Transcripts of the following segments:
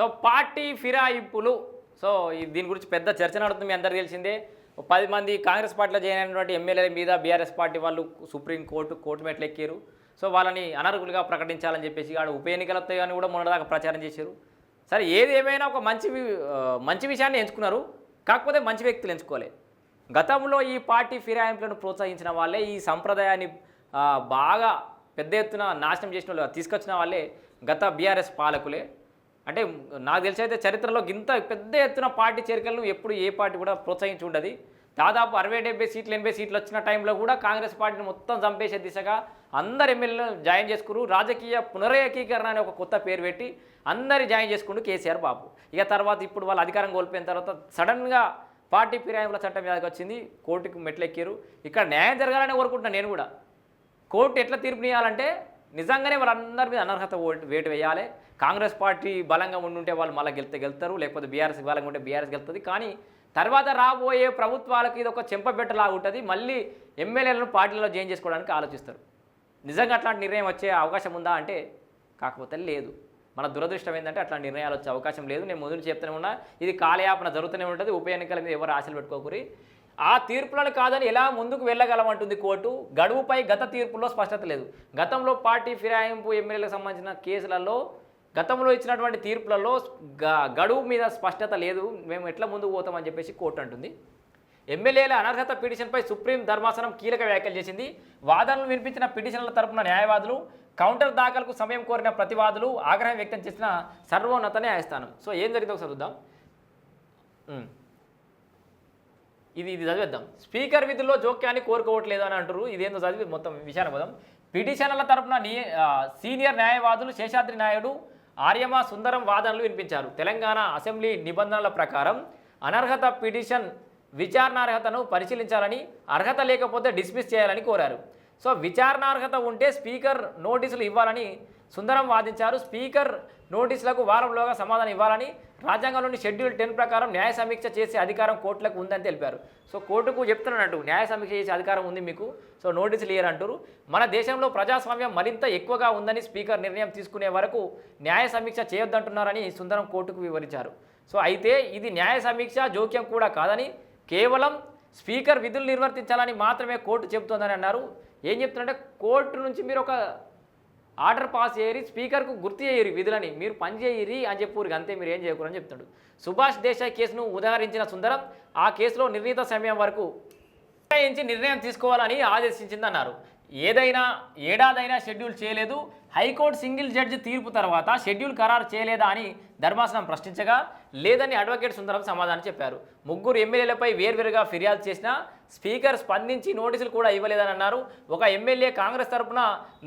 So party ఫిరాయింపులు. So దీని గురించి పెద్ద చర్చ నడుతుంది మీ అందరికీ తెలిసిందే. ఓ పది మంది కాంగ్రెస్ పార్టీలో చేయనటువంటి ఎమ్మెల్యేల మీద బీఆర్ఎస్ పార్టీ వాళ్ళు సుప్రీం కోర్టు కోర్టు మెట్లు ఎక్కారు సో వాళ్ళని అనర్హులుగా ప్రకటించాలని చెప్పేసి ఆడ ఉప ఎన్నికలు వస్తాయి కూడా మొన్నదాకా ప్రచారం చేశారు. సరే ఏది ఏమైనా ఒక మంచి మంచి విషయాన్ని ఎంచుకున్నారు. కాకపోతే మంచి వ్యక్తులు ఎంచుకోలే. గతంలో ఈ పార్టీ ఫిరాయింపులను ప్రోత్సహించిన వాళ్ళే ఈ సంప్రదాయాన్ని బాగా పెద్ద ఎత్తున నాశనం చేసిన వాళ్ళు తీసుకొచ్చిన వాళ్ళే గత బీఆర్ఎస్ పాలకులే. అంటే నాకు తెలిసి అయితే చరిత్రలో ఇంత పెద్ద ఎత్తున పార్టీ చేరికలను ఎప్పుడు ఏ పార్టీ కూడా ప్రోత్సహించి ఉండదు. దాదాపు అరవై డెబ్బై సీట్లు ఎనభై సీట్లు వచ్చిన టైంలో కూడా కాంగ్రెస్ పార్టీని మొత్తం చంపేసే దిశగా అందరు ఎమ్మెల్యేలను జాయిన్ చేసుకురు. రాజకీయ పునరేకీకరణ అనే ఒక కొత్త పేరు పెట్టి అందరి జాయిన్ చేసుకుంటూ కేసీఆర్ బాబు. ఇక తర్వాత ఇప్పుడు వాళ్ళు అధికారం కోల్పోయిన తర్వాత సడన్గా పార్టీ ఫిరాయింపుల చట్టం మీదకి వచ్చింది. కోర్టుకు మెట్లెక్కారు. ఇక్కడ న్యాయం జరగాలని కోరుకుంటున్నాను నేను కూడా. కోర్టు ఎట్లా తీర్పునియాలంటే నిజంగానే వాళ్ళందరి మీద అనర్హత వేటు వేయాలి. కాంగ్రెస్ పార్టీ బలంగా ఉండుంటే వాళ్ళు మళ్ళీ గెలితే గెలుతారు లేకపోతే బీఆర్ఎస్ బలంగా ఉంటే బీఆర్ఎస్ గెలుతుంది. కానీ తర్వాత రాబోయే ప్రభుత్వాలకు ఇది ఒక చెంపబెట్టలాగా ఉంటుంది. మళ్ళీ ఎమ్మెల్యేలను పార్టీలో జాయిన్ చేసుకోవడానికి ఆలోచిస్తారు. నిజంగా అట్లాంటి నిర్ణయం వచ్చే అవకాశం ఉందా అంటే కాకపోతే లేదు. మన దురదృష్టం ఏంటంటే అట్లాంటి నిర్ణయాలు వచ్చే అవకాశం లేదు. నేను ముందు చెప్తూనే ఉన్నా ఇది కాలయాపన జరుగుతూనే ఉంటుంది. ఉప ఎన్నికల మీద ఎవరు ఆశలు పెట్టుకోకూరి. ఆ తీర్పులను కాదని ఎలా ముందుకు వెళ్ళగలమంటుంది కోర్టు? గడువుపై గత తీర్పులో స్పష్టత లేదు. గతంలో పార్టీ ఫిరాయింపు ఎమ్మెల్యేలకు సంబంధించిన కేసులలో గతంలో ఇచ్చినటువంటి తీర్పులలో గడువు మీద స్పష్టత లేదు. మేము ఎట్లా ముందుకు పోతామని చెప్పేసి కోర్టు అంటుంది. ఎమ్మెల్యేల అనర్హత పిటిషన్పై సుప్రీం ధర్మాసనం కీలక వ్యాఖ్యలు చేసింది. వాదనలు వినిపించిన పిటిషన్ల తరపున న్యాయవాదులు కౌంటర్ దాఖలకు సమయం కోరిన ప్రతివాదులు ఆగ్రహం వ్యక్తం చేసిన సర్వోన్నత న్యాయస్థానం. సో ఏం జరిగిందో ఒకసారి చూద్దాం. ఇది ఇది చదివేద్దాం. స్పీకర్ విధుల్లో జోక్యాన్ని కోరుకోవట్లేదు అని అంటారు ఇదేందో చదివి మొత్తం విషయాన్ని పోదాం. పిటిషన్ల తరపున సీనియర్ న్యాయవాదులు శేషాద్రి నాయుడు ఆర్యమ సుందరం వాదనలు వినిపించారు. తెలంగాణ అసెంబ్లీ నిబంధనల ప్రకారం అనర్హత పిటిషన్ విచారణార్హతను పరిశీలించాలని అర్హత లేకపోతే డిస్మిస్ చేయాలని కోరారు. సో విచారణార్హత ఉంటే స్పీకర్ నోటీసులు ఇవ్వాలని సుందరం వాదించారు. స్పీకర్ నోటీసులకు వారంలోగా సమాధానం ఇవ్వాలని రాజ్యాంగంలోని షెడ్యూల్ టెన్ ప్రకారం న్యాయ సమీక్ష చేసే అధికారం కోర్టులకు ఉందని తెలిపారు. సో కోర్టుకు చెప్తున్నట్టు న్యాయ సమీక్ష చేసే అధికారం ఉంది మీకు. సో నోటీసులు ఇయ్యరు మన దేశంలో ప్రజాస్వామ్యం మరింత ఎక్కువగా ఉందని స్పీకర్ నిర్ణయం తీసుకునే వరకు న్యాయ సమీక్ష చేయొద్దంటున్నారని సుందరం కోర్టుకు వివరించారు. సో అయితే ఇది న్యాయ సమీక్ష జోక్యం కూడా కాదని కేవలం స్పీకర్ విధులు నిర్వర్తించాలని మాత్రమే కోర్టు చెబుతోందని అన్నారు. ఏం చెప్తున్నారంటే కోర్టు నుంచి మీరు ఒక ఆర్డర్ పాస్ చేయరి స్పీకర్కు గుర్తు చేయరు విధులని మీరు పనిచేయరి అని చెప్పూరు అంతే మీరు ఏం చేయకూరని చెప్తున్నాడు సుభాష్ దేశాయ్ కేసును ఉదహరించిన సుందరం ఆ కేసులో నిర్ణీత సమయం వరకు నిర్ణయించి నిర్ణయం తీసుకోవాలని ఆదేశించిందన్నారు. ఏదైనా ఏడాదైనా షెడ్యూల్ చేయలేదు. హైకోర్టు సింగిల్ జడ్జి తీర్పు తర్వాత షెడ్యూల్ ఖరారు చేయలేదా అని ధర్మాసనం ప్రశ్నించగా లేదని అడ్వకేట్ సుందరం సమాధానం చెప్పారు. ముగ్గురు ఎమ్మెల్యేలపై వేర్వేరుగా ఫిర్యాదు చేసినా స్పీకర్ స్పందించి నోటీసులు కూడా ఇవ్వలేదని అన్నారు ఒక ఎమ్మెల్యే కాంగ్రెస్ తరఫున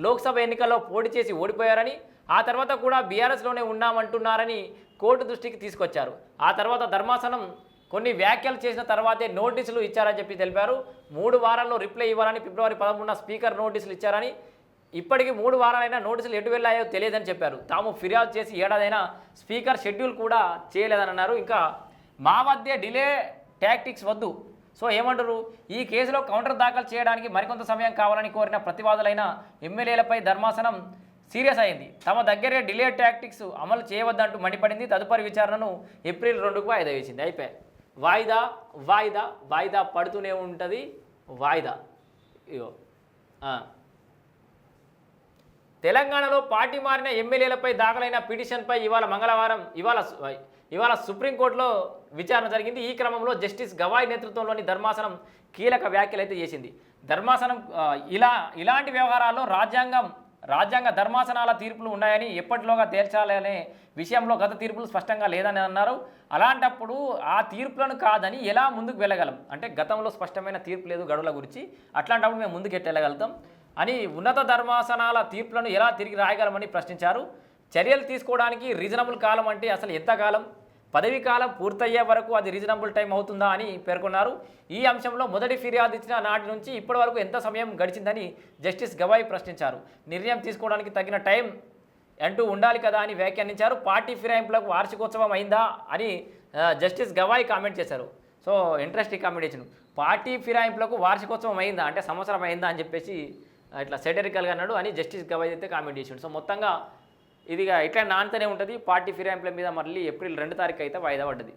లోక్సభ ఎన్నికల్లో పోటీ చేసి ఓడిపోయారని ఆ తర్వాత కూడా బీఆర్ఎస్లోనే ఉన్నామంటున్నారని కోర్టు దృష్టికి తీసుకొచ్చారు. ఆ తర్వాత ధర్మాసనం కొన్ని వ్యాఖ్యలు చేసిన తర్వాతే నోటీసులు ఇచ్చారని చెప్పి తెలిపారు. మూడు వారాల్లో రిప్లై ఇవ్వాలని ఫిబ్రవరి పదమూడున స్పీకర్ నోటీసులు ఇచ్చారని ఇప్పటికి మూడు వారాలైనా నోటీసులు ఎటు వెళ్ళాయో తెలియదని చెప్పారు. తాము ఫిర్యాదు చేసి ఏడాదైనా స్పీకర్ షెడ్యూల్ కూడా చేయలేదని అన్నారు ఇంకా మా మధ్య డిలే టాక్టిక్స్ వద్దు. సో ఏమంటారు? ఈ కేసులో కౌంటర్ దాఖలు చేయడానికి మరికొంత సమయం కావాలని కోరిన ప్రతివాదులైన ఎమ్మెల్యేలపై ధర్మాసనం సీరియస్ అయింది. తమ దగ్గరే డిలే టాక్టిక్స్ అమలు చేయవద్దంటూ మండిపడింది. తదుపరి విచారణను ఏప్రిల్ రెండుకు వాయిదా వేసింది. అయిపోయి వాయిదా వాయిదా వాయిదా పడుతూనే ఉంటుంది. వాయిదా. ఇగో. తెలంగాణలో పార్టీ మారిన ఎమ్మెల్యేలపై దాఖలైన పిటిషన్పై ఇవాళ మంగళవారం ఇవాళ ఇవాళ సుప్రీంకోర్టులో విచారణ జరిగింది. ఈ క్రమంలో జస్టిస్ గవాయ్ నేతృత్వంలోని ధర్మాసనం కీలక వ్యాఖ్యలు అయితే చేసింది. ధర్మాసనం ఇలా ఇలాంటి వ్యవహారాల్లో రాజ్యాంగం రాజ్యాంగ ధర్మాసనాల తీర్పులు ఉన్నాయని ఎప్పటిలోగా తేల్చాలనే విషయంలో గత తీర్పులు స్పష్టంగా లేదని అన్నారు. అలాంటప్పుడు ఆ తీర్పులను కాదని ఎలా ముందుకు వెళ్ళగలం? అంటే గతంలో స్పష్టమైన తీర్పు లేదు గడువుల గురించి. అట్లాంటప్పుడు మేము ముందుకు ఎట్లా వెళ్ళగలుగుతాం? అని ఉన్నత ధర్మాసనాల తీర్పులను ఎలా తిరిగి రాయగలమని ప్రశ్నించారు. చర్యలు తీసుకోవడానికి రీజనబుల్ కాలం అంటే అసలు ఎంతకాలం పదవీ కాలం పూర్తయ్యే వరకు అది రీజనబుల్ టైం అవుతుందా అని పేర్కొన్నారు. ఈ అంశంలో మొదటి ఫిర్యాదు ఇచ్చిన నాటి నుంచి ఇప్పటి వరకు ఎంత సమయం గడిచిందని జస్టిస్ గవాయ్ ప్రశ్నించారు. నిర్ణయం తీసుకోవడానికి తగిన టైం అంటూ ఉండాలి కదా అని వ్యాఖ్యానించారు. పార్టీ ఫిరాయింపులకు వార్షికోత్సవం అయిందా అని జస్టిస్ గవాయ్ కామెంట్ చేశారు. సో ఇంట్రెస్టింగ్ కామెంట్ ఇచ్చిన పార్టీ ఫిరాయింపులకు వార్షికోత్సవం అయిందా? అంటే సంవత్సరం అయిందా అని చెప్పేసి ఇట్లా సెటరికల్గా అన్నాడు అని జస్టిస్ గవాయ్ అయితే కామెంట్ చేసిండు. సో మొత్తంగా ఇదిగా ఇట్లా నాన్తనే ఉంటుంది. పార్టీ ఫిరాయింపుల మీద మళ్ళీ ఏప్రిల్ రెండు తారీఖు అయితే వాయిదా పడ్డది.